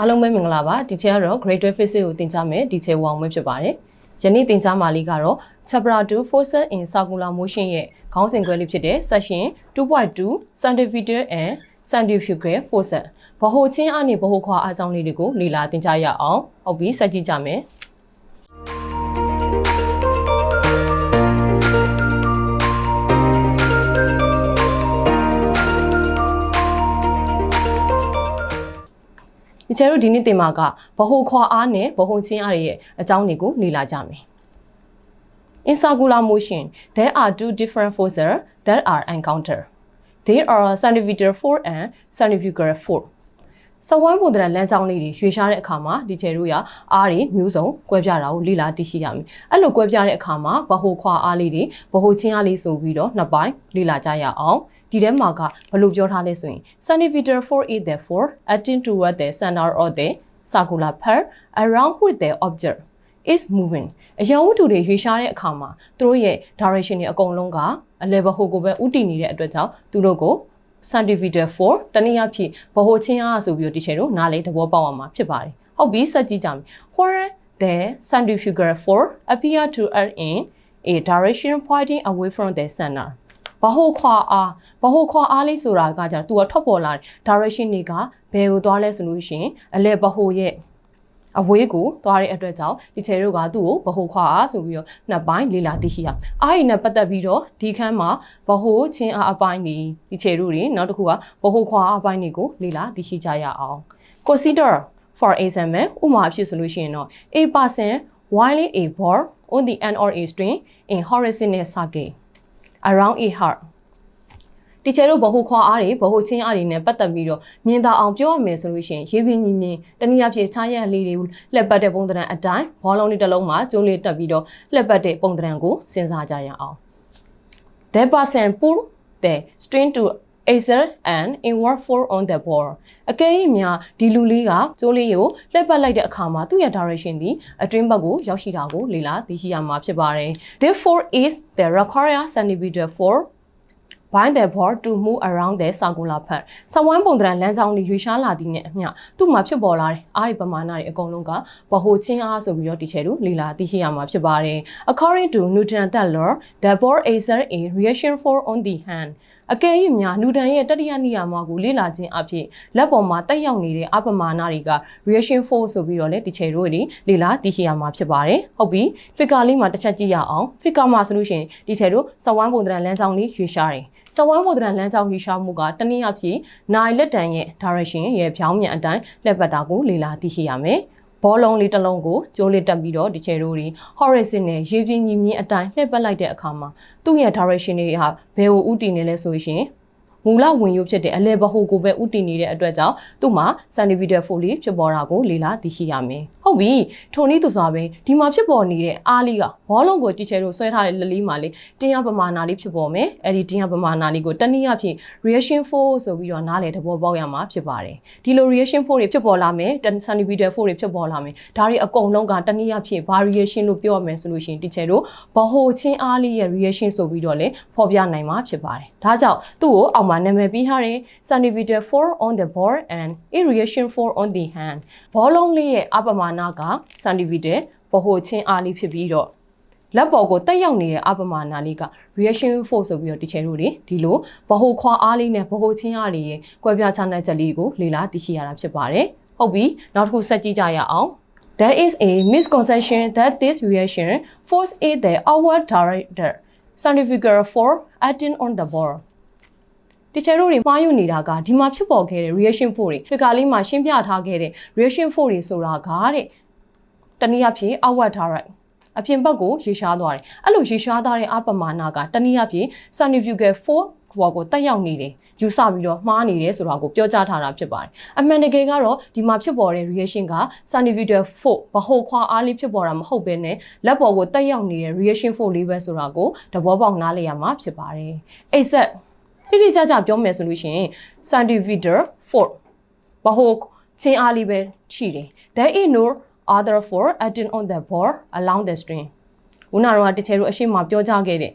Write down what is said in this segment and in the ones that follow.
အားလုံးပဲမင်္ဂလာပါဒီချက်ကတော့ grade 12 physics ကိုသင်ကြားမယ်ဒီချက်ဝအောင်ပဲဖြစ်ပါတယ်ယနေ့သင်ကြားမှာလေးကတော့ chapter 2 forces in circular motion ရဲ့ခေါင်းစဉ်ခွဲလေးဖြစ်တဲ့ section 2.2 centrifugal and centrifugal forces ဘဟုချင်းအနဲ့ဘဟုခွာအားကြောင်းလေးတွေကိုလေ့လာသင်ကြားရအောင်ဟုတ်ပြီစက်ကြည့်ကြမယ် ဒီချက်တို့ဒီနေ့သင်မှာကဘဟုခွာအားနဲ့ဘဟုချင်းအားရဲ့အကြောင်းတွေကိုလေ့လာကြမယ် In circular motion, there are two different forces that are encountered. There are centrifugal force and centrifugal force. စဝိုင်းပုံတရလမ်းကြောင်းလေးတွေရွေရှားတဲ့အခါမှာဒီချေတို့ရအားတွေမျိုးစုံကွဲပြားတာကိုလေ့လာသိရှိရမယ်။အဲ့လိုကွဲပြားတဲ့အခါမှာဘဟုခွာအားလေးတွေဘဟုချင်းအားလေးဆိုပြီးတော့နှစ်ပိုင်းလေ့လာကြရအောင်။ ဒီထဲမှာကဘယ်လိုပြောထားလဲဆိုရင် centimeter for is therefore acting toward the center of the circular path around which the object is moving အရာဝတ္ထုတွေရွေရှားတဲ့အခါမှာသူတို့ရဲ့ direction တွေအကုန်လုံးကအလဲဘဟိုကိုပဲဥတည်နေတဲ့အတွက်ကြောင့်သူတို့ကို centimeter for တနည်းအားဖြင့်ဘဟိုချင်းအားဆိုပြီးတော့ဒီချေတို့နားလေသဘောပေါက်အောင်မှာဖြစ်ပါတယ်ဟုတ်ပြီစက်ကြည့်ကြမယ် where the centrifugal force appear to act in a direction pointing away from the center ဘဟိုခွာအားဘဟိုခွာအားလေးဆိုတာကじゃသူကထွက်ပေါ်လာတဲ့ direction တွေကဘယ်ကိုသွားလဲဆိုလို့ရှိရင်အလဲဘဟိုရဲ့အဝေးကိုသွားတဲ့အတွက်ကြောင့်ဒီချေတို့ကသူ့ကိုဘဟုခွာအားဆိုပြီးတော့နှစ်ပိုင်းလေ့လာသိရှိရအောင်အားရည်နဲ့ပတ်သက်ပြီးတော့ဒီခန်းမှာဘဟုချင်းအားအပိုင်းနေဒီချေတို့တွေနောက်တစ်ခုကဘဟုခွာအားအပိုင်းတွေကိုလေ့လာသိရှိကြရအောင် consider for example ဥပမာအဖြစ်ဆိုလို့ရှိရင်တော့ a person whiling a ball on the end or a string in horizontal circle around a heart တီချာတို့ဘဟုခွာအားတွေဘဟုချင်းအားတွေနဲ့ပတ်သက်ပြီးတော့မြင်သာအောင်ပြောရမယ်ဆိုလို့ရှိရင်ရေးပြင်းညီမြင်တနည်းအားဖြင့်ခြားရက်လေးတွေလက်ပတ်တဲ့ပုံသဏ္ဍာန်အတိုင်းဘောလုံးလေးတစ်လုံးမှာကျိုးလေးတက်ပြီးတော့လက်ပတ်တဲ့ပုံသဏ္ဍာန်ကိုစဉ်းစားကြရအောင် That person pull the string to exert an inward force on the ball အကယ်၍များဒီလူလေးကကျိုးလေးကိုလှည့်ပတ်လိုက်တဲ့အခါမှာသူ့ရဲ့ direction ဒီအတွင်းဘက်ကိုရောက်ရှိတာကိုလေ့လာသိရှိရမှာဖြစ်ပါတယ် Therefore is the required centimeter for bind the ball to move around the circular path စဝမ်းပုံတရံလမ်းကြောင်းတွေရွေရှားလာသည်နဲ့အမျှသူ့မှာဖြစ်ပေါ်လာတဲ့အားရပမာဏတွေအကုန်လုံးကဘဟုချင်းအားဆိုပြီးတော့ဒီချေတို့လေ့လာသိရှိရမှာဖြစ်ပါတယ် according to Newton that law the ball exert a reaction force on the hand အကယ်၍များနူတန်ရဲ့တတိယနိယာမကိုလေ့လာခြင်းအဖြစ်လက်ပေါ်မှာတက်ရောက်နေတဲ့အပမာဏတွေက reaction force ဆိုပြီးတော့လေဒီချေတို့တွေလေ့လာသိရှိရမှာဖြစ်ပါတယ်ဟုတ်ပြီ figure လေးမှာတစ်ချက်ကြည့်ရအောင် figure မှာဆိုလို့ရှိရင်ဒီချေတို့စဝမ်းပုံတရံလမ်းကြောင်းလေးရွေရှားတယ်စဝမ်းပုံတရံလမ်းကြောင်းရွေရှားမှုကတနည်းအားဖြင့်နိုင်လက်တန်ရဲ့ direction ရဲ့ဖြောင်းမြန်အတိုင်းလက်ပတ်တာကိုလေ့လာသိရှိရမယ် ဘောလုံးလေးတစ်လုံးကိုကျိုးလေးတက်ပြီးတော့ဒီချေတို့တွေ horizon နဲ့ရေပြင်းညီမြင့်အတိုင်းလှည့်ပတ်လိုက်တဲ့အခါမှာသူ့ရဲ့ direction တွေဟာဘယ်ကိုဥတည်နေလဲဆိုရင် မူလဝင်ရုပ်ဖြစ်တဲ့အလဲဘဟုကိုပဲဥတည်နေတဲ့အတွက်ကြောင့်သူ့မှာ centimeter foot လေးဖြစ်ပေါ်တာကိုလေ့လာသိရှိရမယ်။ဟုတ်ပြီ။ထိုနည်းသူစွာပဲဒီမှာဖြစ်ပေါ်နေတဲ့အားလေးကဘောလုံးကိုကြည့်ချဲလို့ဆွဲထားတဲ့လက်လေးမှာလေတင်းရပမာဏလေးဖြစ်ပေါ်မယ်။အဲ့ဒီတင်းရပမာဏလေးကိုတနည်းအားဖြင့် reaction force ဆိုပြီးတော့နားလည်သဘောပေါက်ရမှာဖြစ်ပါတယ်။ဒီလို reaction force တွေဖြစ်ပေါ်လာမယ်10 centimeter force တွေဖြစ်ပေါ်လာမယ်။ဒါတွေအကုန်လုံးကတနည်းအားဖြင့် variation လို့ပြောရမယ်ဆိုလို့ရှိရင်ဒီချဲတို့ဘဟုချင်းအားလေးရဲ့ reaction ဆိုပြီးတော့လေဖော်ပြနိုင်မှာဖြစ်ပါတယ်။ဒါကြောင့်သူ့ကိုအောက်မှာနာမည်ပေးထားတဲ့ centimeter force on the ball and a reaction force on the hand ဘောလုံးလေးရဲ့အပမာဏက centimeter ဘဟုချင်းအားလေးဖြစ်ပြီးတော့လက်ပေါ်ကိုတက်ရောက်နေတဲ့အပမာဏလေးက reaction force ဆိုပြီးတော့ဒီချေတို့တွေဒီလိုဘဟုခွာအားလေးနဲ့ဘဟုချင်းအားလေးရဲ့ကွဲပြားခြားနားချက်လေးကိုလေ့လာသိရှိရတာဖြစ်ပါတယ်ဟုတ်ပြီနောက်တစ်ခုဆက်ကြည့်ကြရအောင် There is a misconception that this reaction force is the outward directed centrifugal force acting on the ball တချို့တို့တွေမှားယူနေတာကဒီမှာဖြစ်ပေါ်ခဲ့တဲ့ reaction force တွေ figure လေးမှာရှင်းပြထားခဲ့တဲ့ reaction force တွေဆိုတာကတဲ့တနည်းအားဖြင့် outward direct အပြင်ဘက်ကိုရေရှားသွားတယ်အဲ့လိုရေရှားသွားတဲ့အပမာဏကတနည်းအားဖြင့် centrifugal force ဘောကိုတက်ရောက်နေတယ်ယူဆပြီးတော့မှားနေတယ်ဆိုတာကိုပြောကြားထားတာဖြစ်ပါတယ်အမှန်တကယ်ကတော့ဒီမှာဖြစ်ပေါ်တဲ့ reaction က centrifugal force ဘဟုခွာအားလေးဖြစ်ပေါ်တာမဟုတ်ဘဲနဲ့လက်ပေါ်ကိုတက်ရောက်နေတဲ့ reaction force လေးပဲဆိုတာကိုသဘောပေါက်နားလည်ရမှာဖြစ်ပါတယ် exact တိတိကျကျပြောမယ်ဆိုလို့ရှိရင် centimeter force ဘဟုချင်းအားလေးပဲရှိတယ် there is no other force acting on the ball along the string ခုနကတော့တချေတို့အရှိမပြောကြခဲ့တဲ့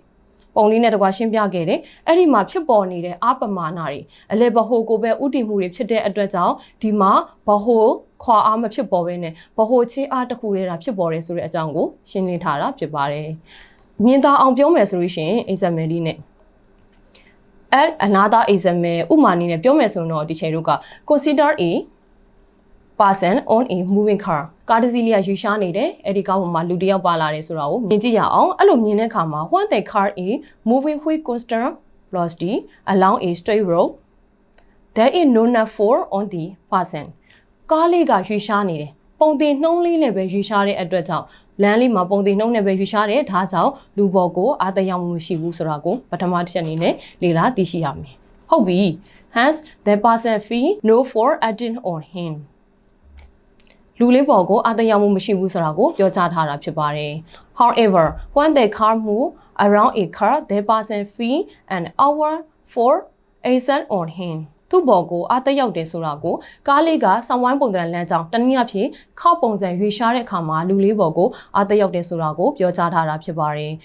ပုံလေးနဲ့တကွာရှင်းပြခဲ့တယ်အဲ့ဒီမှာဖြစ်ပေါ်နေတဲ့အာပမာဏတွေအလေဘဟိုကိုပဲဥတည်မှုတွေဖြစ်တဲ့အတွက်ကြောင့်ဒီမှာဘဟိုခွာအားမဖြစ်ပေါ်ဘဲနဲ့ဘဟိုချင်းအားတစ်ခုတည်းတာဖြစ်ပေါ်တယ်ဆိုတဲ့အကြောင်းကိုရှင်းလင်းထားတာဖြစ်ပါတယ်မြင်သာအောင်ပြောမယ်ဆိုလို့ရှိရင် example လေးနဲ့ add another example ဥမာအနေနဲ့ပြောမယ်ဆိုရင်တော့ဒီချိန်တို့က consider a person on a moving car ကားတစ်စီးလေးကယူရှားနေတယ်အဲ့ဒီကားပေါ်မှာလူတစ်ယောက်ပါလာတယ်ဆိုတာကိုမြင်ကြည့်ရအောင်အဲ့လိုမြင်တဲ့အခါမှာ when the car is moving with constant velocity along a straight road there is no net for on the person ကားလေးကယူရှားနေတယ်ပုံတင်နှုံးလေးနဲ့ပဲယူရှားတဲ့အတွက်ကြောင့် လမ်းလေးမှာပုံတင်နှုံးနဲ့ပဲယူရှားတယ်ဒါကြောင့်လူပေါ်ကိုအာတရားမှုမရှိဘူးဆိုတာကိုပထမတစ်ချက်အနေနဲ့လေ့လာသိရှိရမယ်ဟုတ်ပြီ hence the person fee no for acting on him လူလေးပေါ်ကိုအတရားမှုမရှိဘူးဆိုတာကိုပြောကြားထားတာဖြစ်ပါတယ်။ However, when the car move around a car, the person feel an hour for action on him. သူ့ဘော်ကိုအသက်ရောက်တယ်ဆိုတာကိုကားလေးကဆောင်းဝိုင်းပုံသဏ္ဍာန်လမ်းကြောင်းတနည်းအားဖြင့်ခောက်ပုံစံရွေရှားတဲ့အခါမှာလူလေးဘော်ကိုအသက်ရောက်တယ်ဆိုတာကိုပြောကြားထားတာဖြစ်ပါတယ်။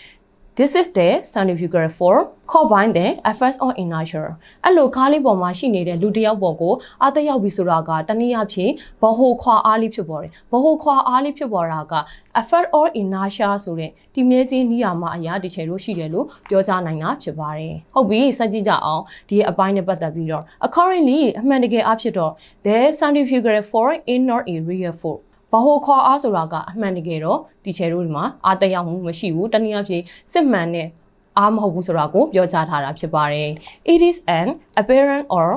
This is the centrifugal force combine the effects on inertia အဲ့လိုကားလေးပေါ်မှာရှိနေတဲ့လူတစ်ယောက်ပေါ်ကိုအသက်ရောက်ပြီဆိုတာကတနည်းအားဖြင့်ဘဟိုခွာအားလေးဖြစ်ပေါ်တယ်ဘဟိုခွာအားလေးဖြစ်ပေါ်တာက effect on inertia ဆိုတဲ့ဒီမြဲချင်းနေရာမှာအရာဒီချေလို့ရှိတယ်လို့ပြောကြားနိုင်တာဖြစ်ပါတယ်ဟုတ်ပြီစကြည့်ကြအောင်ဒီအပိုင်းနဲ့ပတ်သက်ပြီးတော့ accordingly အမှန်တကယ်အဖြစ်တော့ the centrifugal force in not a real force ဘဟိုခေါ်အားဆိုတာကအမှန်တကယ်တော့ဒီချေတို့ဒီမှာအာတရောက်မှုမရှိဘူးတနည်းအားဖြင့်စစ်မှန်တဲ့အားမဟုတ်ဘူးဆိုတာကိုပြောကြားထားတာဖြစ်ပါတယ် it is an apparent or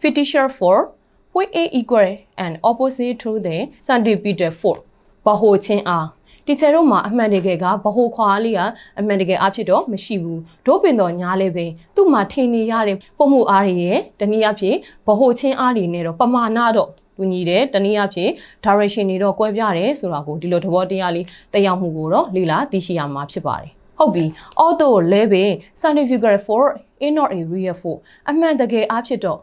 fictitious force which is equal and opposite to the centripetal force ဘဟိုချင်းအားဒီချေတို့မှာအမှန်တကယ်ကဘဟိုခွာလေးကအမှန်တကယ်အဖြစ်တော့မရှိဘူးဒို့ပင်တော့ညားလဲပဲသူ့မှာထင်နေရတဲ့ပုံမှုအားတွေရဲ့တနည်းအားဖြင့်ဘဟိုချင်းအားတွေနဲ့တော့ပမာဏတော့ တူညီတယ်တနည်းအားဖြင့် direction တွေတော့ကွဲပြားတယ်ဆိုတာကိုဒီလိုသဘောတရားလေးတက်ရောက်မှုကိုတော့လေ့လာသိရှိရမှာဖြစ်ပါတယ်ဟုတ်ပြီ auto level centrifugal force in not a real force အမှန်တကယ်အားဖြစ်တော့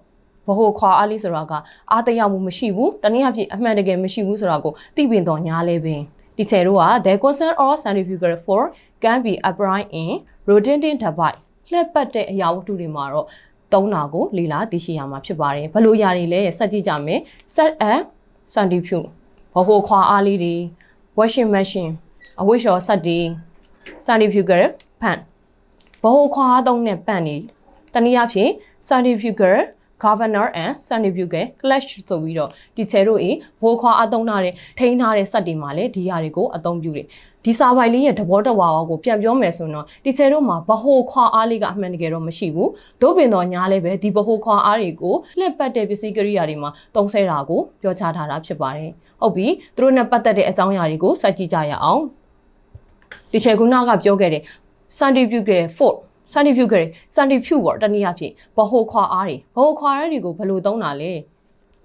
ဘဟိုခွာအားလေးဆိုတာကအားတရောက်မှုမရှိဘူးတနည်းအားဖြင့်အမှန်တကယ်မရှိဘူးဆိုတာကိုသိပင်တော်ညာလဲပင်ဒီချေတို့က the constant of centrifugal force can be applied in rotating device လှက်ပတ်တဲ့အရာဝတ္ထုတွေမှာတော့ သုံးတာကိုလေ့လာသိရှိရမှာဖြစ်ပါတယ်ဘလို့ຢာတွေလဲစက်ကြည့်ကြမယ် set and centrifuge ဘဟိုခွာအားလေးတွေ washing machine အဝိရှော်စက်တွေ centrifugal pan ဘဟိုခွာအားသုံးတဲ့ပန့်တွေတနည်းအားဖြင့် centrifugal governor and centrifugal clash ဆိုပြီးတော့ဒီချဲတို့အေဘိုးခွာအသုံးထားတဲ့ထိန်းထားတဲ့စက်တွေမှာလည်းဒီဟာတွေကိုအသုံးပြုတယ်ဒီစာပိုင်လေးရဲ့သဘောတဝါကိုပြန်ပြောမယ်ဆိုတော့ဒီချဲတို့မှာဘဟိုခွာအားလေးကအမှန်တကယ်တော့မရှိဘူး။သို့ပင်တော့ညားလည်းပဲဒီဘဟိုခွာအားတွေကိုလှည့်ပတ်တဲ့ပစ္စည်းကိရိယာတွေမှာတုံးဆဲတာကိုပြောချထားတာဖြစ်ပါတယ်။ဟုတ်ပြီ။သူတို့နဲ့ပတ်သက်တဲ့အကြောင်းအရာတွေကိုစကြည့်ကြရအောင်။ဒီချဲခုနကပြောခဲ့တဲ့ centrifugal force centrifugal centrifuge ပေါ့တနည်းအားဖြင့်ဘဟိုခွာအားတွေဘဟိုခွာအားတွေကိုဘယ်လိုသုံးတာလဲ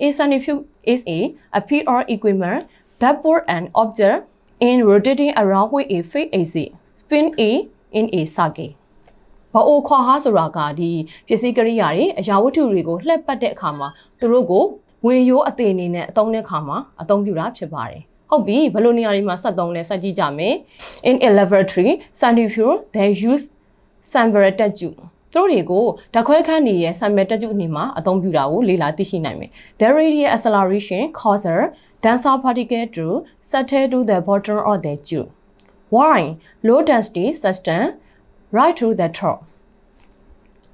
A centrifuge is a a piece or equipment that put an object in rotating around with a fixed axis spin a in a circle ဘာအိုခွာဟာဆိုတာကဒီပစ္စည်းကိရိယာတွေအရာဝတ္ထုတွေကိုလှည့်ပတ်တဲ့အခါမှာသူတို့ကိုဝင်ရိုးအသေးအနေနဲ့အသုံးတဲ့အခါမှာအသုံးပြုတာဖြစ်ပါတယ်ဟုတ်ပြီဘယ်လိုနေရာတွေမှာစက်သုံးလဲစက်ကြည့်ကြမယ် in a laboratory centrifuge they use sample တက်ကျူသူတို့တွေကိုဓာတ်ခွဲခန်းနေရဲ့ sample တက်ကျူအနေမှာအသုံးပြုတာကိုလေ့လာသိရှိနိုင်မယ် the radial acceleration causes denser particle to settle to the bottom of the tube while low density substance right to the top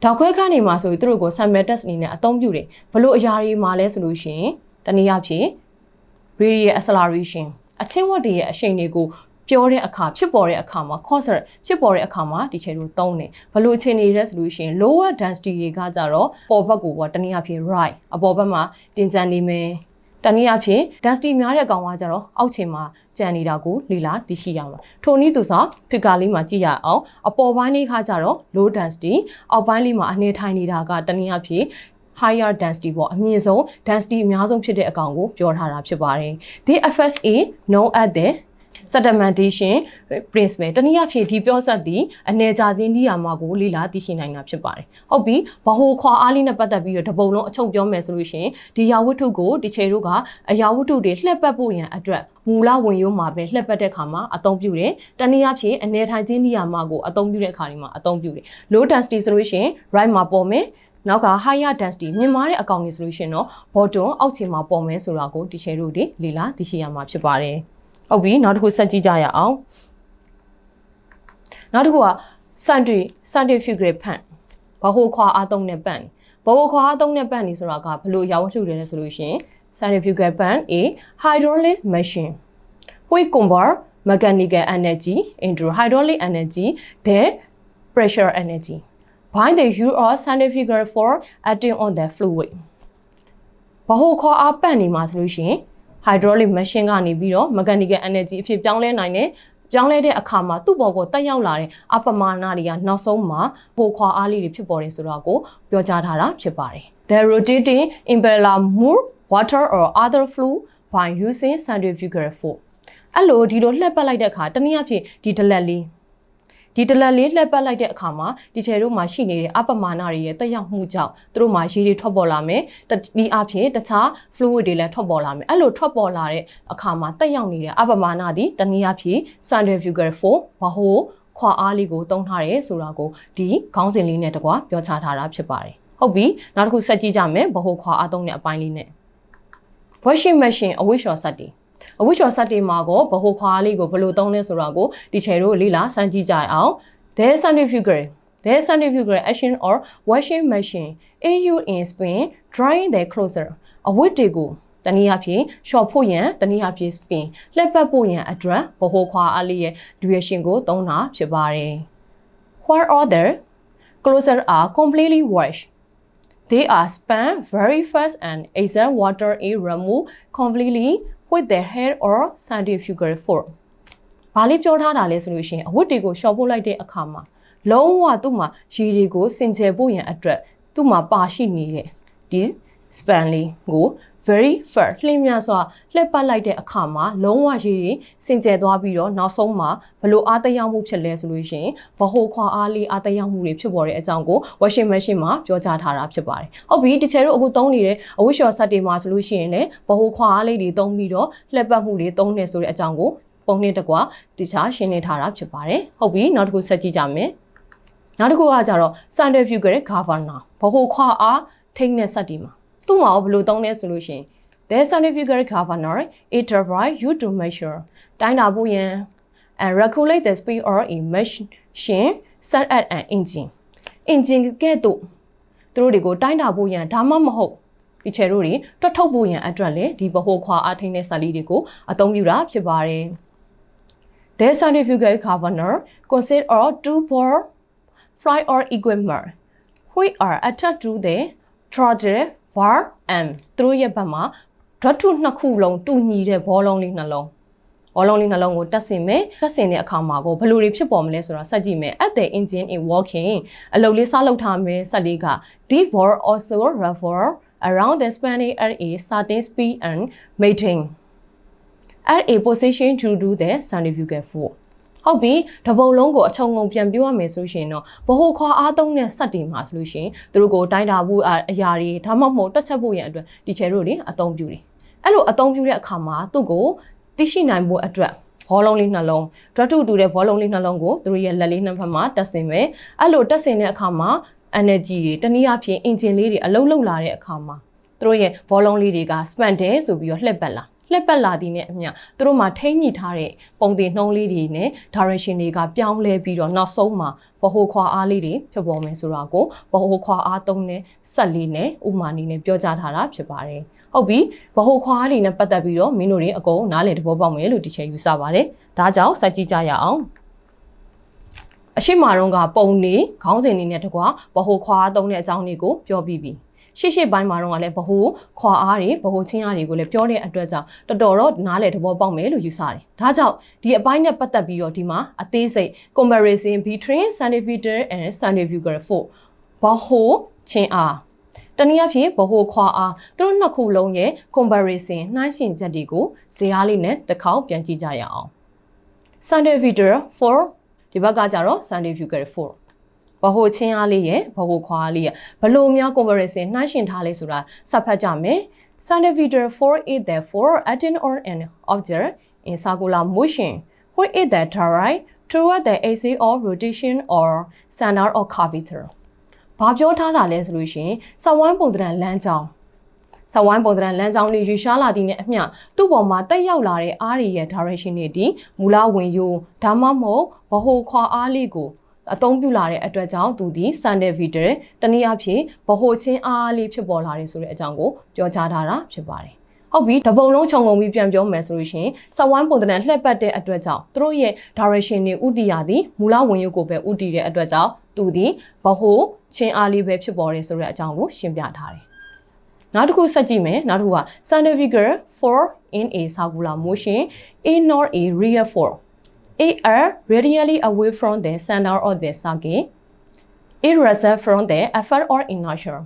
ဓာတ်ခွဲခန်းနေမှာဆိုပြီးသူတို့ကို sample test အနေနဲ့အသုံးပြုတယ်ဘလို့အရာတွေမှာလဲဆိုလို့ရှိရင်တနည်းအားဖြင့် radial acceleration အချင်းဝတ်တွေရဲ့အရှိန်တွေကို ပြောတဲ့အခါဖြစ်ပေါ်တဲ့အခါမှာ concert ဖြစ်ပေါ်တဲ့အခါမှာဒီချေတို့သုံးတယ်ဘလို့အခြေအနေရဲဆိုလို့ရှိရင် lower density တွေကကြတော့ပေါ်ဘက်ကိုပေါ့တနည်းအားဖြင့် right အပေါ်ဘက်မှာတင်ကြံနေမယ်တနည်းအားဖြင့် density များတဲ့ကောင်ကကြတော့အောက်ခြေမှာကြံနေတာကိုလေ့လာသိရှိရမှာထိုနည်းသူဆို figure လေးမှာကြည့်ရအောင်အပေါ်ပိုင်းလေးခါကြတော့ low density အောက်ပိုင်းလေးမှာအနေထိုင်နေတာကတနည်းအားဖြင့် higher density ပေါ့အမြင့်ဆုံး density အများဆုံးဖြစ်တဲ့အကောင်ကိုပြောထားတာဖြစ်ပါတယ် the FSA known as the sedimentation principle တနည်းအားဖြင့်ဒီပြောဆက်သည်အနေကြခြင်းဒီယာမှာကိုလေ့လာသိရှိနိုင်တာဖြစ်ပါတယ်။ဟုတ်ပြီဘဟုခွာအားလေးနဲ့ပတ်သက်ပြီးတော့တပုံလုံးအချုပ်ပြောမယ်ဆိုလို့ရှိရင်ဒီယာဝတ္ထုကိုဒီချေတို့ကအယာဝတ္ထုတွေလှည့်ပတ်ဖို့ရန်အတွက်မူလဝင်ရိုးမှာပဲလှည့်ပတ်တဲ့ခါမှာအသုံးပြုတယ်။တနည်းအားဖြင့်အနေထိုင်ခြင်းဒီယာမှာကိုအသုံးပြုတဲ့ခါတွေမှာအသုံးပြုတယ်။ low density ဆိုလို့ရှိရင် right မှာပေါ်မယ်နောက်က higher density မြင့်မားတဲ့အကောင်တွေဆိုလို့ရှိရင်တော့ bottom အောက်ခြေမှာပေါ်မယ်ဆိုတာကိုဒီချေတို့တွေလေ့လာသိရှိရမှာဖြစ်ပါတယ်။ ဟုတ်ပြီနောက်တစ်ခုဆက်ကြည့်ကြရအောင်နောက်တစ်ခုက century centrifugal fan ဘဟုခွာအားသုံးတဲ့ပန့်ဘဟုခွာအားသုံးတဲ့ပန့်နေဆိုတာကဘလို့အရာဝတ္ထုတွေလဲဆိုလို့ရှိရင် centrifugal fan a hydraulic machine which convert mechanical energy into hydraulic energy then pressure energy by the use of centrifugal force acting on the fluid ဘဟုခွာအားပန့်နေမှာဆိုလို့ရှိရင် hydraulic machine ကနေပြီးတော့ mechanical energy အဖြစ်ပြောင်းလဲနိုင်တယ်ပြောင်းလဲတဲ့အခါမှာသူ့ဘော်ကိုတက်ရောက်လာတဲ့အပမာဏတွေကနောက်ဆုံးမှာပိုခွာအားလေးတွေဖြစ်ပေါ်တယ်ဆိုတော့ကိုပြောကြားထားတာဖြစ်ပါတယ် The rotating impeller move water or other fluid by using centrifugal force အဲ့လိုဒီလိုလှည့်ပတ်လိုက်တဲ့အခါတနည်းအားဖြင့်ဒီဒလက်လေး ဒီတလက်လေးလှည့်ပတ်လိုက်တဲ့အခါမှာဒီချယ်တို့မှာရှိနေတဲ့အပမာဏတွေရဲ့တက်ရောက်မှုကြောင့်သူတို့မှာရေတွေထွက်ပေါ်လာမယ်ဒီအဖြစ်တခြား fluid တွေလည်းထွက်ပေါ်လာမယ်အဲ့လိုထွက်ပေါ်လာတဲ့အခါမှာတက်ရောက်နေတဲ့အပမာဏသည်တနည်းအားဖြင့် centrifugal force ဘာဟုတ်ခွာအားလေးကိုတုံးထားတယ်ဆိုတာကိုဒီခေါင်းစဉ်လေးနဲ့တကွာပြောချထားတာဖြစ်ပါတယ်ဟုတ်ပြီနောက်တစ်ခုဆက်ကြည့်ကြမယ်ဘဟုခွာအားသုံးတဲ့အပိုင်းလေးနဲ့ washing machine အဝိရှော်စက်တီ အဝိချော်စက်တွေမှာကိုဗဟိုခွာလေးကိုဘယ်လိုသုံးလဲဆိုတာကိုဒီချေတို့လေ့လာစမ်းကြည့်ကြအောင် there centrifugal there centrifugal action or washing machine AU in spin drying the closer အဝတ်တွေကိုတနည်းအားဖြင့် short ဖို့ရန်တနည်းအားဖြင့် spin လှည့်ပတ်ဖို့ရန်အတွက်ဗဟိုခွာအားလေးရဲ့ duration ကိုသုံးတာဖြစ်ပါတယ် While other closer are completely washed they are spun very fast and exert water is removed completely with their hair or centrifugal force ဘာလေးပြောထားတာလဲဆိုလို့ရှိရင်အဝတ်တွေကိုရှော့ပို့လိုက်တဲ့အခါမှာလုံးဝသူ့မှာရေတွေကိုစင်ကြယ်ဖို့ရန်အတွက်သူ့မှာပါရှိနေတဲ့ဒီ span လေးကို very far လှည့်မြစွာလှည့်ပတ်လိုက်တဲ့အခါမှာလုံးဝရေတွေစင်ကြယ်သွားပြီးတော့နောက်ဆုံးမှာဘလို့အားတရောက်မှုဖြစ်လဲဆိုလို့ရှိရင်ဘဟုခွာအားလေးအားတရောက်မှုတွေဖြစ်ပေါ်တဲ့အကြောင်းကို washing machine မှာပြောကြားထားတာဖြစ်ပါတယ်။ဟုတ်ပြီတချေတို့အခုသုံးနေတဲ့အဝိရှော်ဆက်တွေမှာဆိုလို့ရှိရင်လည်းဘဟုခွာအားလေးတွေသုံးပြီးတော့လှည့်ပတ်မှုတွေသုံးနေဆိုတဲ့အကြောင်းကိုပုံနဲ့တကွာတခြားရှင်းနေထားတာဖြစ်ပါတယ်။ဟုတ်ပြီနောက်တစ်ခုဆက်ကြည့်ကြမယ်။နောက်တစ်ခုကကြတော့ centrifugal governor ဘဟုခွာအားထိန်းတဲ့ဆက်တွေမှာ သူ့မှာဘယ်လိုသုံးလဲဆိုလို့ရှိရင် the centrifugal governor it provide you to measure တိုင်းတာဖို့ရန် and regulate the speed or emission set at an engine engine ကဲ့သို့သူတို့တွေကိုတိုင်းတာဖို့ရန်ဒါမှမဟုတ်ဒီချေတို့တွေတွတ်ထုတ်ဖို့ရန်အတွက်လည်းဒီဗဟိုခွာအားထိန်းတဲ့စာလီတွေကိုအသုံးပြုတာဖြစ်ပါတယ် The centrifugal governor consists of two for fly or equipment which are attached to the throttle bar and သူတို့ရဲ့ဘက်မှာဓာတ်ထုနှစ်ခုလုံးတူညီတဲ့ဘောလုံးလေးနှလုံးဘောလုံးလေးနှလုံးကိုတက်ဆင်မယ်တက်ဆင်တဲ့အခါမှာကိုဘယ်လိုတွေဖြစ်ပေါ်မလဲဆိုတာစက်ကြည့်မယ် at the engine in walking အလုပ်လေးစလုပ်ထားမယ်စက်လေးက deep bore also revolve around the spanning at a certain speed and maintain at a position to do the centrifugal force ဟုတ်ပြီတပုံလုံးကိုအချုံငုံပြန်ပြောရမယ်ဆိုရှင်တော့ဘဟုခွာအားသုံးတဲ့စက်တွေမှာဆိုလို့ရှင်သူတို့ကိုတိုင်းတာဖို့အရာတွေဒါမှမဟုတ်တွက်ချက်ဖို့ရန်အတွက်ဒီချယ်တို့တွေအသုံးပြုတယ်အဲ့လိုအသုံးပြုတဲ့အခါမှာသူ့ကိုသိရှိနိုင်ဖို့အတွက်ဘောလုံးလေးနှလုံးဒရတ်တူတူတဲ့ဘောလုံးလေးနှလုံးကိုသူတို့ရဲ့လက်လေးနှစ်ဖက်မှာတက်ဆင်မယ်အဲ့လိုတက်ဆင်တဲ့အခါမှာ energy တွေတနည်းအားဖြင့် engine လေးတွေအလုံးလုံးလာတဲ့အခါမှာသူတို့ရဲ့ဘောလုံးလေးတွေက span တယ်ဆိုပြီးတော့လှည့်ပတ်လာ လှက်ပတ်လာသည်နဲ့အမျှသူတို့မှာထိမ့်ညှိထားတဲ့ပုံတင်နှုံးလေးတွေနဲ့ direction တွေကပြောင်းလဲပြီးတော့နောက်ဆုံးမှာဘဟုခွာအားလေးတွေဖြစ်ပေါ်မယ်ဆိုတာကိုဘဟုခွာအားသုံးတဲ့ဆက်လေးနဲ့ဥမာနီနဲ့ပြောကြားထားတာဖြစ်ပါတယ်ဟုတ်ပြီဘဟုခွာအားလေးနဲ့ပတ်သက်ပြီးတော့မင်းတို့တွေအကုန်နားလည်သဘောပေါက်မယ်လို့ဒီချက်ယူဆပါတယ်ဒါကြောင့်စက်ကြည့်ကြရအောင်အရှိမာတော့ကပုံနေခေါင်းစဉ်လေးနဲ့တကွာဘဟုခွာအားသုံးတဲ့အကြောင်းလေးကိုပြောပြီးပြီ ရှေ့ရှေ့ပိုင်းမှာတော့လည်းဘ ഹു ခွာအားတွေဘ ഹു ချင်းအားတွေကိုလည်းပြောတဲ့အတွက်ကြောင့်တော်တော်တော့နားလေသဘောပေါက်မယ်လို့ယူဆတယ်။ဒါကြောင့်ဒီအပိုင်းနဲ့ပတ်သက်ပြီးတော့ဒီမှာအသေးစိတ် comparison between centrifugal and centrifugal force ဘ ഹു ချင်းအားတနည်းအားဖြင့်ဘ ഹു ခွာအားသူတို့နှစ်ခုလုံးရဲ့ comparison နှိုင်းယှဉ်ချက်တွေကိုဇေယျလေးနဲ့တစ်ခေါက်ပြန်ကြည့်ကြရအောင်။ centrifugal force ဒီဘက်ကကြတော့ centrifugal force ဘဟုချင်းအားလေးရဲ့ဘဟုခွာအားလေးရဲ့ဘလို့များ comparison နှိုင်းယှဉ်ထားလဲဆိုတာစဖတ်ကြမယ် Centrifugal for is therefore acting on an object in circular motion where it that direct toward the axis of rotation or center of curvature ဘာပြောထားတာလဲဆိုလို့ရှိရင်စဝမ်းပုံသဏ္ဍာန်လမ်းကြောင်းစဝမ်းပုံသဏ္ဍာန်လမ်းကြောင်းလေးရွေရှားလာသည့်နဲ့အမျှသူ့ပေါ်မှာတက်ရောက်လာတဲ့အားတွေရဲ့ direction တွေဒီမူလဝင်ယိုဒါမှမဟုတ်ဘဟုခွာအားလေးကို အသုံးပြုလာတဲ့အတွက်ကြောင့်သူဒီ centimeter တနည်းအားဖြင့်ဗဟိုချင်းအားလေးဖြစ်ပေါ်လာတယ်ဆိုတဲ့အကြောင်းကိုပြောကြားထားတာဖြစ်ပါတယ်။ဟုတ်ပြီတပုံလုံးခြုံငုံပြီးပြန်ပြောမယ်ဆိုလို့ရှိရင်စဝမ်းပုံသဏ္ဍာန်လှည့်ပတ်တဲ့အတွက်ကြောင့်သူတို့ရဲ့ direction တွေဥတီရသည်မူလဝင်ရုပ်ကိုပဲဥတီတဲ့အတွက်ကြောင့်သူဒီဗဟိုချင်းအားလေးပဲဖြစ်ပေါ်တယ်ဆိုတဲ့အကြောင်းကိုရှင်းပြထားတယ်။နောက်တစ်ခုဆက်ကြည့်မယ်နောက်တစ်ခုက centrifugal for in a circular motion a nor a real for A are radially away from the center of the circuit. Irresolve from the effort or inertia.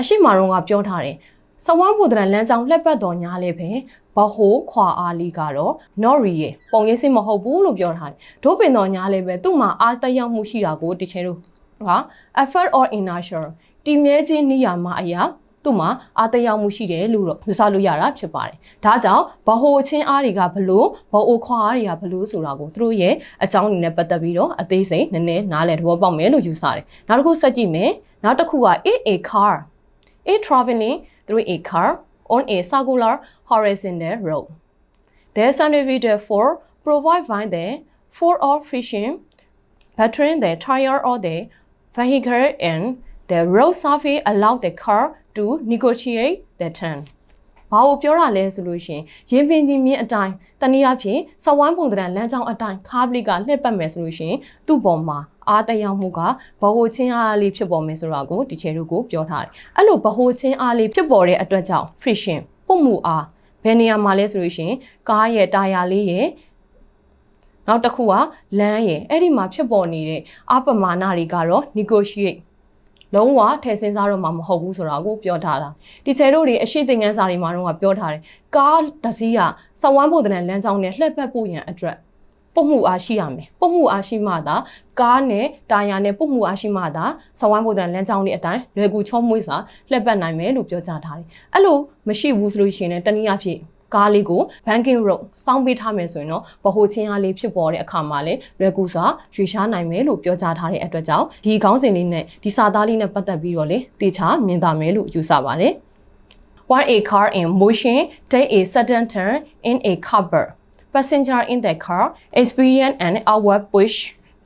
အရှိမာရုံကပြောထားတယ်။စဝမ်းဘုဒ္ဓရန်လမ်းကြောင်းလက်ပတ်တော်ညာလေးပဲဘဟိုခွာအားလီကတော့ Nori ရဲ့ပုံရိပ်စစ်မဟုတ်ဘူးလို့ပြောထားတယ်။ဒို့ပင်တော်ညာလေးပဲသူ့မှာအားတက်ရောက်မှုရှိတာကိုတချင်တို့ဟာ effort or inertia တည်မြဲခြင်းနေရာမှာအရာ သူ့မှာအာတရောက်မှုရှိတယ်လို့တော့ယူဆလို့ရတာဖြစ်ပါတယ်။ဒါကြောင့်ဘဟိုချင်းအားတွေကဘလို့ဘအိုခွာအားတွေကဘလို့ဆိုတာကိုသူတို့ရဲ့အကြောင်းအနေနဲ့ပတ်သက်ပြီးတော့အသေးစိတ်နည်းနည်းနားလည်သဘောပေါက်မယ်လို့ယူဆတယ်။နောက်တစ်ခုဆက်ကြည့်မယ်။နောက်တစ်ခုက a a car a traveling through a car on a circular horizontal road. There is an individual for provide by the for all friction between the tire or the vehicle and the road surface allow the car to negotiate the turn ဘာကိုပြောတာလဲဆိုလို့ရှင်ရင်ပင်ကြီးမြင့်အတိုင်းတနည်းအားဖြင့်စဝမ်းပုံတံလမ်းကြောင်းအတိုင်းကားပလီကလှည့်ပတ်မယ်ဆိုလို့ရှင်သူ့ပေါ်မှာအားတရောက်မှုကဘဟိုချင်းအားလေးဖြစ်ပေါ်မယ်ဆိုတာကိုဒီချေတို့ကိုပြောထားတယ်အဲ့လိုဘဟိုချင်းအားလေးဖြစ်ပေါ်တဲ့အတွက်ကြောင့် friction ပုံမှုအားဘယ်နေရာမှာလဲဆိုလို့ရှင်ကားရဲ့တာယာလေးရဲ့နောက်တစ်ခုကလမ်းရဲ့အဲ့ဒီမှာဖြစ်ပေါ်နေတဲ့အပမာဏတွေကတော့ negotiate လုံးဝထည့်စင်းစားတော့မှမဟုတ်ဘူးဆိုတာကိုပြောထားတာဒီချယ်တို့တွေအရှိသင်ငန်းစာတွေမှာတော့ပြောထားတယ်ကားတစ်စီးကစဝမ်းဘုဒ္ဓနလမ်းကြောင်းနဲ့လှည့်ပတ်ဖို့ရန်အတွက်ပုတ်မှုအားရှိရမယ်ပုတ်မှုအားရှိမှသာကားနဲ့တာယာနဲ့ပုတ်မှုအားရှိမှသာစဝမ်းဘုဒ္ဓလမ်းကြောင်းလေးအတိုင်းလွယ်ကူချောမွေ့စွာလှည့်ပတ်နိုင်မယ်လို့ပြောကြားထားတယ်အဲ့လိုမရှိဘူးဆိုလို့ရှိရင်လည်းတနည်းအားဖြင့် ကားလေးကို banking road စောင်းပေးထားမယ်ဆိုရင်တော့ဗဟိုချင်းအားလေးဖြစ်ပေါ်တဲ့အခါမှာလည်းလွယ်ကူစွာရွေရှားနိုင်မယ်လို့ပြောကြားထားတဲ့အတွက်ကြောင့်ဒီခေါင်းစဉ်လေးနဲ့ဒီစာသားလေးနဲ့ပတ်သက်ပြီးတော့လေတေချာမြင်သာမယ်လို့ယူဆပါတယ် While a car in motion take a sudden turn in a cover passenger in the car experience an outward push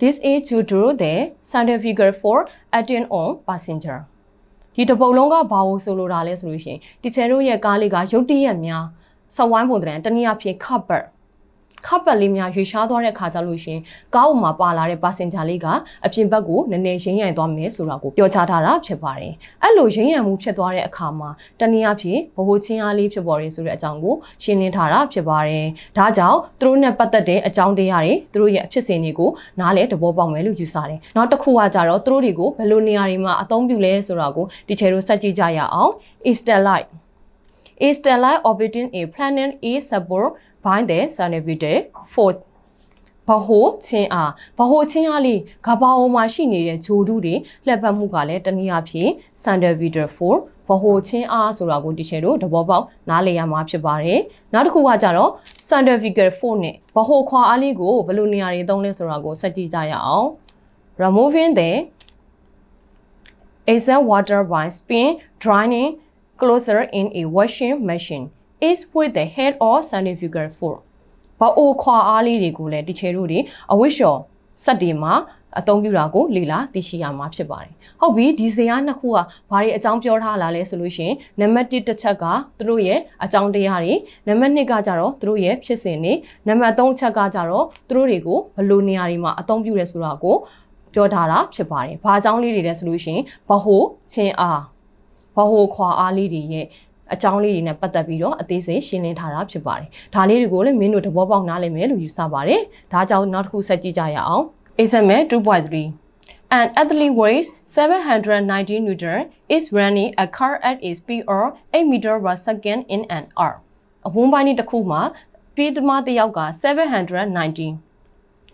this is due to the centrifugal force acting on passenger ဒီတပုတ်လုံးကဘာလို့ဆိုလိုတာလဲဆိုလို့ရှိရင်ဒီချယ်တို့ရဲ့ကားလေးကရုတ်တရက်များ စဝိုင်းပုံတရံတနည်းအားဖြင့် cover ခပ်ပတ်လေးများရွေရှားသွားတဲ့ခါကြလို့ရှင်ကားပေါ်မှာပါလာတဲ့ passenger လေးကအပြင်ဘက်ကိုနည်းနည်းရင်းရံသွားမယ်ဆိုတာကိုပြောကြားထားတာဖြစ်ပါတယ်။အဲ့လိုရင်းရံမှုဖြစ်သွားတဲ့အခါမှာတနည်းအားဖြင့်ဘ ਹੁ ချင်းအားလေးဖြစ်ပေါ်တယ်ဆိုတဲ့အကြောင်းကိုရှင်းလင်းထားတာဖြစ်ပါတယ်။ဒါကြောင့်သူတို့နဲ့ပတ်သက်တဲ့အကြောင်းတရားတွေသူတို့ရဲ့အဖြစ်စဉ်တွေကိုနားလည်သဘောပေါက်မယ်လို့ယူဆတယ်။နောက်တစ်ခုကကြတော့သူတို့တွေကိုဘယ်လိုနေရာတွေမှာအသုံးပြုလဲဆိုတာကိုဒီချေတို့စက်ကြည့်ကြရအောင် Easterlight A stellar orbiting a planet is supported by the centrifugal force ဘဟိုချင်းအားဘဟိုချင်းအားလေးကဘာအိုမှာရှိနေတဲ့ဂျိုဒုတွေလှက်ပတ်မှုကလည်းတနည်းအားဖြင့် centrifugal force ဘဟိုချင်းအားဆိုတာကိုဒီချေတို့သဘောပေါက်နားလည်ရမှာဖြစ်ပါတယ်နောက်တစ်ခုကကြတော့ centrifugal force နဲ့ဘဟိုခွာအားလေးကိုဘယ်လိုနေရာတွေသုံးလဲဆိုတာကိုစက်ကြည့်ကြရအောင် removing the excess water by spin drying closer in a washing machine is with the head or centrifugal force ဘာအိုခွာအားလေးတွေကိုလည်းဒီချေတို့တွေအဝိရှော်စက်တွေမှာအသုံးပြုတာကိုလေ့လာသိရှိရမှာဖြစ်ပါတယ်။ဟုတ်ပြီဒီဇာတ်နှစ်ခုကဘာတွေအကြောင်းပြောထားလာလဲဆိုလို့ရှိရင်နံပါတ်1တစ်ချက်ကသူတို့ရဲ့အကြောင်းတရားတွေနံပါတ်2ကကြတော့သူတို့ရဲ့ဖြစ်စဉ်တွေနံပါတ်3ချက်ကကြတော့သူတို့တွေကိုဘယ်လိုနေရာတွေမှာအသုံးပြုရဲဆိုတာကိုပြောထားတာဖြစ်ပါတယ်။ဘာအကြောင်းလေးတွေလဲဆိုလို့ရှိရင်ဘဟိုချင်းအား ဘဟိုခွာအားလေးတွေရဲ့အကြောင်းလေးတွေနဲ့ပတ်သက်ပြီးတော့အသေးစိတ်ရှင်းလင်းထားတာဖြစ်ပါတယ်။ဒါလေးတွေကိုလည်းမင်းတို့သဘောပေါက်နားလည်မယ်လို့ယူဆပါတယ်။ဒါကြောင့်နောက်တစ်ခုဆက်ကြည့်ကြရအောင်။ example 2.3 An athlete weighs 790 newton is running a car at a speed of 8 meter per second in an hour. အဝန်းပိုင်းတစ်ခုမှာ speed သမားတစ်ယောက်က790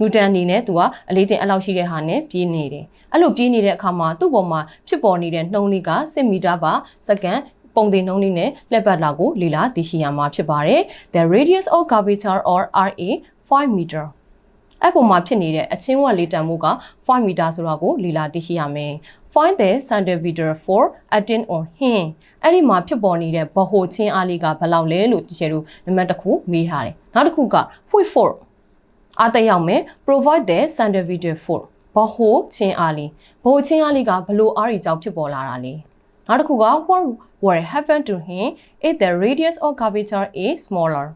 နျူတန်အနေနဲ့သူကအလေးချိန်အဲ့လောက်ရှိတဲ့ဟာနဲ့ပြေးနေတယ်အဲ့လိုပြေးနေတဲ့အခါမှာသူ့ပေါ်မှာဖြစ်ပေါ်နေတဲ့နှုန်းလေးက6မီတာပါစက္ကန့်ပုံတင်နှုန်းလေးနဲ့လက်ပတ်လောက်ကိုလေ့လာသိရှိရမှာဖြစ်ပါတယ် the radius of curvature or RA 5 meter အဲ့ပုံမှာဖြစ်နေတဲ့အချင်းဝက်လေးတန်မှုက5 meter ဆိုတော့ကိုလေ့လာသိရှိရမယ် find the centimeter for attain on him အဲ့ဒီမှာဖြစ်ပေါ်နေတဲ့ဗဟိုချင်းအားလေးကဘယ်လောက်လဲလို့တချို့တို့နံပါတ်တစ်ခုမေးထားတယ်နောက်တစ်ခုက point for အားတက်ရောက်မယ် provide the centimeter for ဘဟိုချင်းအားလေးဘဟိုချင်းအားလေးကဘလို့အားရီကြောင့်ဖြစ်ပေါ်လာတာလဲနောက်တစ်ခုက what will happen to him if the radius of curvature is smaller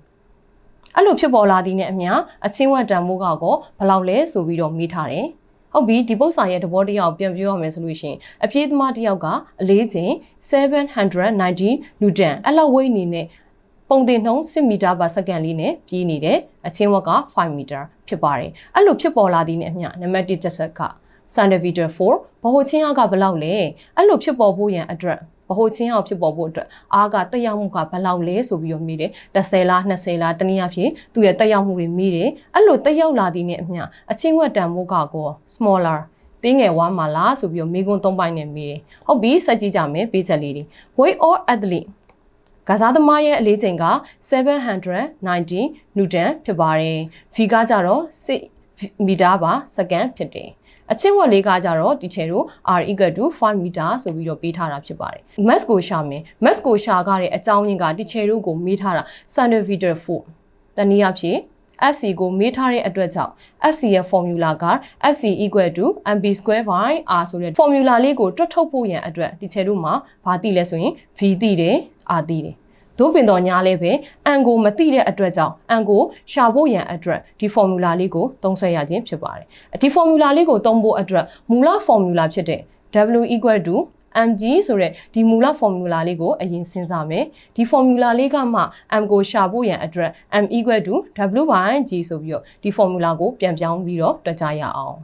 အဲ့လိုဖြစ်ပေါ်လာသည်နဲ့အမျှအချင်းဝတ်တန်မိုးကောဘယ်လောက်လဲဆိုပြီးတော့မေးထားတယ်ဟုတ်ပြီဒီပုတ်စာရဲ့သဘောတရားကိုပြန်ပြောရမယ်ဆိုလို့ရှိရင်အပြေးသမားတစ်ယောက်ကအလေးချိန်790 Newton အဲ့လောက်ဝိတ်အနေနဲ့ ပုံတင်နှုန်း10မီတာပါစက္ကန့်လေးနဲ့ပြေးနေတယ်အချင်းဝက်က5မီတာဖြစ်ပါတယ်အဲ့လိုဖြစ်ပေါ်လာသည်နဲ့အမျှနံပါတ်1ချက်ဆက်က centimeter 4ဘဟိုချင်းအားကဘယ်လောက်လဲအဲ့လိုဖြစ်ပေါ်ဖို့ရန်အတွက်ဘဟိုချင်းအောင်ဖြစ်ပေါ်ဖို့အတွက်အားကတက်ရောက်မှုကဘယ်လောက်လဲဆိုပြီးတော့မေးတယ်10လား20လားတနည်းအားဖြင့်သူ့ရဲ့တက်ရောက်မှုတွေမေးတယ်အဲ့လိုတက်ရောက်လာသည်နဲ့အမျှအချင်းဝက်တန်မှုကကော smaller တင်းငယ်ဝါမှာလားဆိုပြီးတော့မိကွန်းသုံးပိုင်းနဲ့မေးတယ်ဟုတ်ပြီစက်ကြည့်ကြမယ်ပေးချက်လေးတွေ weight or athlete ကစားသမားရဲ့အလေးချိန်က790 Newton ဖြစ်ပါတယ်။ V ကကြတော့6မီတာပါစက္ကန့်ဖြစ်တယ်။အချင်းဝက်လေးကကြတော့ဒီချေတို့ R equal to 5မီတာဆိုပြီးတော့ပေးထားတာဖြစ်ပါတယ်။ mass ကိုရှာမယ်။ mass ကိုရှာကြတဲ့အကြောင်းရင်းကဒီချေတို့ကိုမေးထားတာ centimeter 4တနည်းအားဖြင့် FC ကိုမေးထားတဲ့အတွက်ကြောင့် FC ရဲ့ formula က FC equal to mb square by r ဆိုတဲ့ formula လေးကိုတွက်ထုတ်ဖို့ရန်အတွက်ဒီချေတို့မှာဘာသိလဲဆိုရင် v သိတယ် r သိတယ်သို့ပင်တော့ညာလဲပဲအန်ကိုမသိတဲ့အတွက်ကြောင့်အန်ကိုရှာဖို့ရန်အတွက်ဒီ formula လေးကိုသုံးဆွဲရခြင်းဖြစ်ပါတယ်ဒီ formula လေးကိုသုံးဖို့အတွက်မူလ formula ဖြစ်တဲ့ w equal to mg ဆိုတဲ့ဒီမူလ formula လေးကိုအရင်စဉ်းစားမယ်ဒီ formula လေးကမှ m ကိုရှာဖို့ရန်အတွက် m equal to w by g ဆိုပြီးတော့ဒီ formula ကိုပြန်ပြောင်းပြီးတော့တွက်ကြရအောင်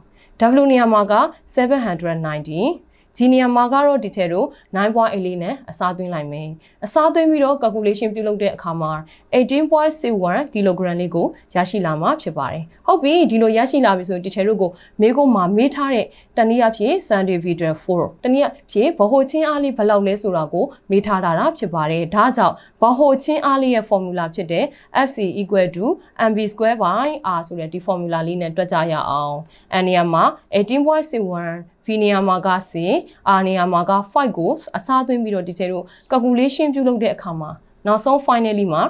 w နေရာမှာက790 ဒီနေရာမှာကတော့ဒီချက်တို့9.8လေးနဲ့အစားသွင်းလိုက်မယ်အစားသွင်းပြီးတော့ calculation ပြုလုပ်တဲ့အခါမှာ18.61 kg လေးကိုရရှိလာမှာဖြစ်ပါတယ်ဟုတ်ပြီဒီလိုရရှိလာပြီဆိုရင်ဒီချက်တို့ကိုမေးခွန်းမှာမေးထားတဲ့တနည်းအားဖြင့် centimeter 4တနည်းအားဖြင့်ဘဟိုချင်းအားလေးဘယ်လောက်လဲဆိုတာကိုမေးထားတာဖြစ်ပါတယ်ဒါကြောင့်ဘဟိုချင်းအားလေးရဲ့ formula ဖြစ်တဲ့ FC equal to mb square by r ဆိုတဲ့ဒီ formula လေးနဲ့တွက်ကြရအောင်အဲနေရာမှာ18.61 V နေရာမှာက10 R နေရာမှာက5ကိုအစားသွင်းပြီးတော့ဒီကျဲတို့ calculation ပြုလုပ်တဲ့အခါမှာနောက်ဆုံး finally မှာ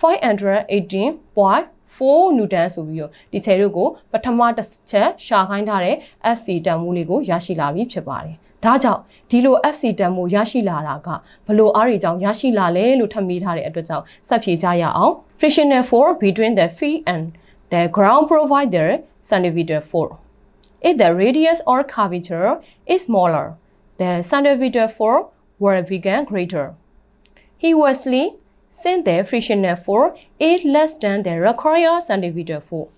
518.4 Newton ဆိုပြီးတော့ဒီချေတို့ကိုပထမတစ်ချက်ရှာခိုင်းထားတဲ့ FC တန်ဖိုးလေးကိုရရှိလာပြီဖြစ်ပါတယ်။ဒါကြောင့်ဒီလို FC တန်ဖိုးရရှိလာတာကဘလို့အားတွေကြောင့်ရရှိလာလဲလို့ထပ်မေးထားတဲ့အတွက်ကြောင့်ဆက်ဖြေကြရအောင် frictional force between the feet and the ground provider centimeter 4 if the radius or curvature is smaller, the centimeter for will become greater. He Wesley, since the frictional force is less than the required centimeter for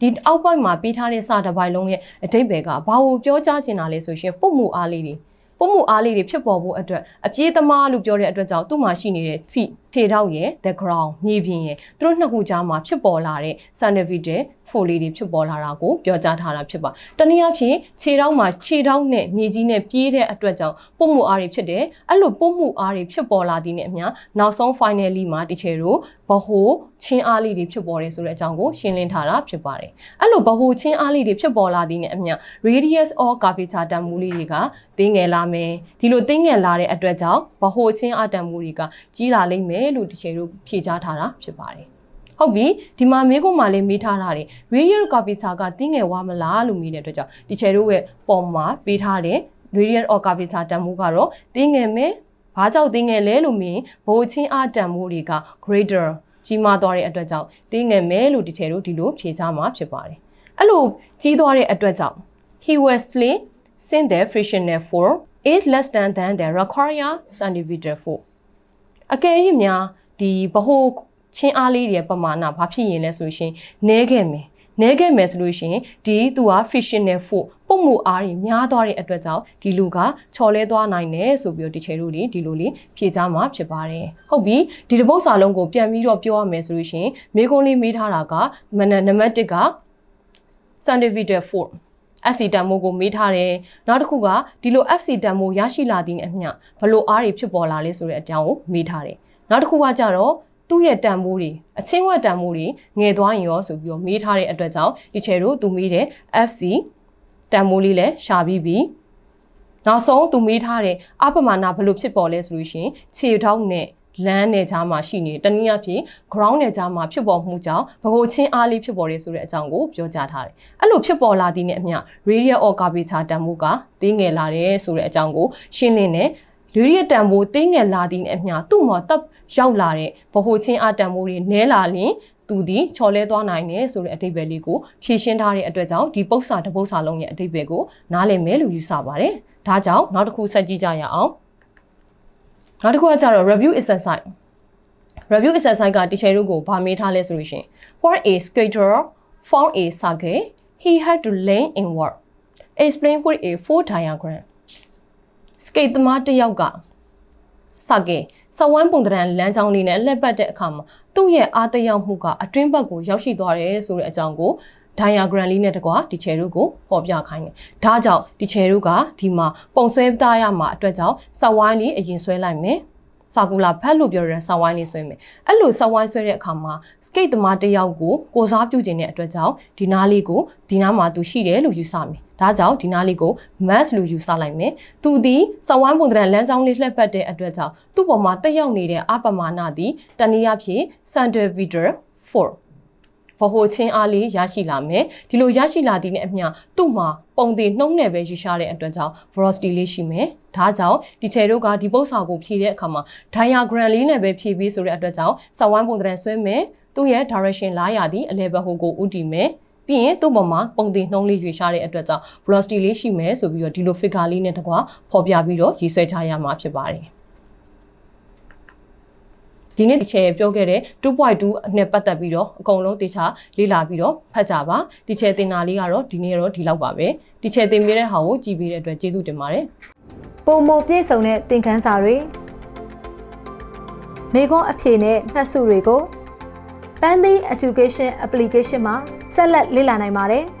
ဒီအောက်ပိုင်းမှာပြီးထားတဲ့စာတစ်ပိုင်လုံးရဲ့အတိတ်ပဲကဘာကိုပြောကြားချင်တာလဲဆိုရှင်ပုံမှုအားလေးတွေပုံမှုအားလေးတွေဖြစ်ပေါ်ဖို့အတွက်အပြေးသမားလို့ပြောတဲ့အတွက်ကြောင့်သူ့မှာရှိနေတဲ့ feet ခြေထောက်ရဲ့ the ground မြေပြင်ရဲ့သူတို့နှစ်ခုကြားမှာဖြစ်ပေါ်လာတဲ့ centimeter ဖိုလေးတွေဖြစ်ပေါ်လာတာကိုပြောကြားထားတာဖြစ်ပါတနည်းအားဖြင့်ခြေထောက်မှာခြေထောက်နဲ့မြေကြီးနဲ့ပြေးတဲ့အတွက်ကြောင့်ပုံမှုအားတွေဖြစ်တယ်အဲ့လိုပုံမှုအားတွေဖြစ်ပေါ်လာသည်နဲ့အမျှနောက်ဆုံး finally မှာတချေတို့ဘဟိုချင်းအားလေးတွေဖြစ်ပေါ်တယ်ဆိုတဲ့အကြောင်းကိုရှင်းလင်းထားတာဖြစ်ပါတယ်အဲ့လိုဘဟိုချင်းအားလေးတွေဖြစ်ပေါ်လာသည်နဲ့အမျှ radius or curvature တန်မူလေးတွေကတင်းငယ်လာမယ်ဒီလိုတင်းငယ်လာတဲ့အတွက်ကြောင့်ဘဟိုချင်းအတန်မူတွေကကြီးလာလိမ့်မယ်လို့တချေတို့ဖြေကြားထားတာဖြစ်ပါတယ်ဟုတ်ပြီဒီမှာမေးခွန်းမှာလည်းမေးထားတာတွေ radial curvature ကတင်းငယ်ဝါမလားလို့မေးတဲ့အတွက်ကြောင့်ဒီချေတို့ရဲ့ပုံမှာပေးထားတဲ့ radial or curvature တန်ဖိုးကတော့တင်းငယ်မယ်ဘာကြောင့်တင်းငယ်လဲလို့မြင်ဘိုးချင်းအတန်ဖိုးတွေက greater ကြီးမားသွားတဲ့အတွက်ကြောင့်တင်းငယ်မယ်လို့ဒီချေတို့ဒီလိုဖြေချမှာဖြစ်ပါတယ်အဲ့လိုကြီးသွားတဲ့အတွက်ကြောင့် he was slain since the frictional force is less than than the required centimeter for အကယ်၍များဒီဘဟိုချင်းအားလေးတွေပမာဏဘာဖြစ်ရင်လဲဆိုရှင်နဲခဲ့မယ်နဲခဲ့မယ်ဆိုလို့ရှိရင်ဒီသူက frictional force ပုံမှုအားတွေများသွားတဲ့အတွက်ကြောင့်ဒီလူကချော်လဲသွားနိုင်တယ်ဆိုပြီးတော့ဒီချေတို့တွေဒီလိုလေးဖြေကြမှာဖြစ်ပါတယ်ဟုတ်ပြီဒီတပုတ်စာလုံးကိုပြန်ပြီးတော့ပြောရမယ်ဆိုလို့ရှိရင်မေခွန်းလေးမေးထားတာကမနနံပါတ်1က scientific form FC တန်မိုးကိုမေးထားတယ်နောက်တစ်ခုကဒီလို FC တန်မိုးရရှိလာတဲ့အမျှဘလို့အားတွေဖြစ်ပေါ်လာလဲဆိုတဲ့အကြောင်းကိုမေးထားတယ်နောက်တစ်ခုကကြတော့သူ့ရဲ့တန်မိုးတွေအချင်းဝက်တန်မိုးတွေငယ်သွားရင်ရောဆိုပြီးတော့မေးထားတဲ့အတွက်ကြောင့်ဒီချေတို့သူမေးတဲ့ FC တန်မိုးလေးလည်းရှာပြီးပြီနောက်ဆုံးသူမေးထားတဲ့အပမာဏဘလို့ဖြစ်ပေါ်လဲဆိုလို့ရှိရင်ခြေထောက်နဲ့ လမ်းနယ်ကြားမှာရှိနေတယ်တနည်းအားဖြင့် ground နယ်ကြားမှာဖြစ်ပေါ်မှုကြောင့်ဘကိုချင်းအားလေးဖြစ်ပေါ်တယ်ဆိုတဲ့အကြောင်းကိုပြောကြားထားတယ်။အဲ့လိုဖြစ်ပေါ်လာသည်နဲ့အမျှ radial or curvature တန်ဖိုးကတင်းငယ်လာတယ်ဆိုတဲ့အကြောင်းကိုရှင်းလင်းတယ်။ radial တန်ဖိုးတင်းငယ်လာသည်နဲ့အမျှသူ့မှာတပ်ရောက်လာတဲ့ဘကိုချင်းအားတန်ဖိုးတွေနည်းလာရင်သူဒီချော်လဲသွားနိုင်တယ်ဆိုတဲ့အတိတ်ပဲလေးကိုဖြည့်ရှင်းထားတဲ့အတွက်ကြောင့်ဒီပု္ပ္ပစာတစ်ပု္ပ္ပစာလုံးရဲ့အတိတ်ပဲကိုနားလည်မယ်လို့ယူဆပါတယ်။ဒါကြောင့်နောက်တစ်ခုဆက်ကြည့်ကြရအောင်။ နောက်တစ်ခုကကြတော့ review exercise review exercise က teacher တို့ကိုဗာမေးထားလဲဆိုလို့ရှိရင် for a skater found a circle he had to learn in work explain with a four diagram skate သမားတစ်ယောက်က circle စဝမ်းပုံတရံလမ်းကြောင်းလေးနဲ့လှည့်ပတ်တဲ့အခါမှာသူ့ရဲ့အားတရောက်မှုကအတွင်းဘက်ကိုရောက်ရှိသွားတယ်ဆိုတဲ့အကြောင်းကို diagram လေးနဲ့တကွာဒီချယ်တို့ကိုပေါ်ပြခိုင်းတယ်။ဒါကြောင့်ဒီချယ်တို့ကဒီမှာပုံဆွဲသားရမှာအတွက်ကြောင့်စဝိုင်းလေးအရင်ဆွဲလိုက်မယ်။စာကူလာဖတ်လို့ပြောရတဲ့စဝိုင်းလေးဆွဲမယ်။အဲ့လိုစဝိုင်းဆွဲတဲ့အခါမှာ skate သမားတစ်ယောက်ကိုကိုစားပြုခြင်းတဲ့အတွက်ကြောင့်ဒီနားလေးကိုဒီနားမှာသူရှိတယ်လို့ယူဆမယ်။ဒါကြောင့်ဒီနားလေးကို mass လို့ယူဆလိုက်မယ်။သူဒီစဝိုင်းပုံတရံလမ်းကြောင်းလေးလှည့်ပတ်တဲ့အတွက်ကြောင့်သူ့ပေါ်မှာတက်ရောက်နေတဲ့အပမာဏသည်တနည်းအားဖြင့် centimeter 4 ဘဟိုချင်းအားလေးရရှိလာမယ်ဒီလိုရရှိလာတဲ့နဲ့အမျှသူ့မှာပုံသေးနှုံးနဲ့ပဲယူရှာတဲ့အတွက်ကြောင့် velocity လေးရှိမယ်ဒါကြောင့်ဒီချေတို့ကဒီပု္ပ္ပစာကိုဖြည့်တဲ့အခါမှာ diagram လေးနဲ့ပဲဖြည့်ပြီးဆိုတဲ့အတွက်ကြောင့်စဝိုင်းပုံသဏ္ဍာန်ဆွဲမယ်သူ့ရဲ့ direction လာရသည်အလဲဘဟိုကိုဥတည်မယ်ပြီးရင်သူ့ပေါ်မှာပုံသေးနှုံးလေးရွေရှာတဲ့အတွက်ကြောင့် velocity လေးရှိမယ်ဆိုပြီးတော့ဒီလို figure လေးနဲ့တကွာဖော်ပြပြီးတော့ရေးဆွဲထားရမှာဖြစ်ပါတယ် ဒီနေ့ဒီချေပြောခဲ့တဲ့2.2နဲ့ပတ်သက်ပြီးတော့အကုန်လုံးတေချာလေ့လာပြီးတော့ဖတ်ကြပါဒီချေတင်တာလေးကတော့ဒီနေ့တော့ဒီလောက်ပါပဲဒီချေတင်ပြတဲ့ဟာကိုကြည်ပေးတဲ့အတွက်ကျေးဇူးတင်ပါတယ်ပုံမပြည့်စုံတဲ့သင်ခန်းစာတွေမိခွန်းအဖြေနဲ့မှတ်စုတွေကို Pandy Education Application မှာဆက်လက်လေ့လာနိုင်ပါတယ်။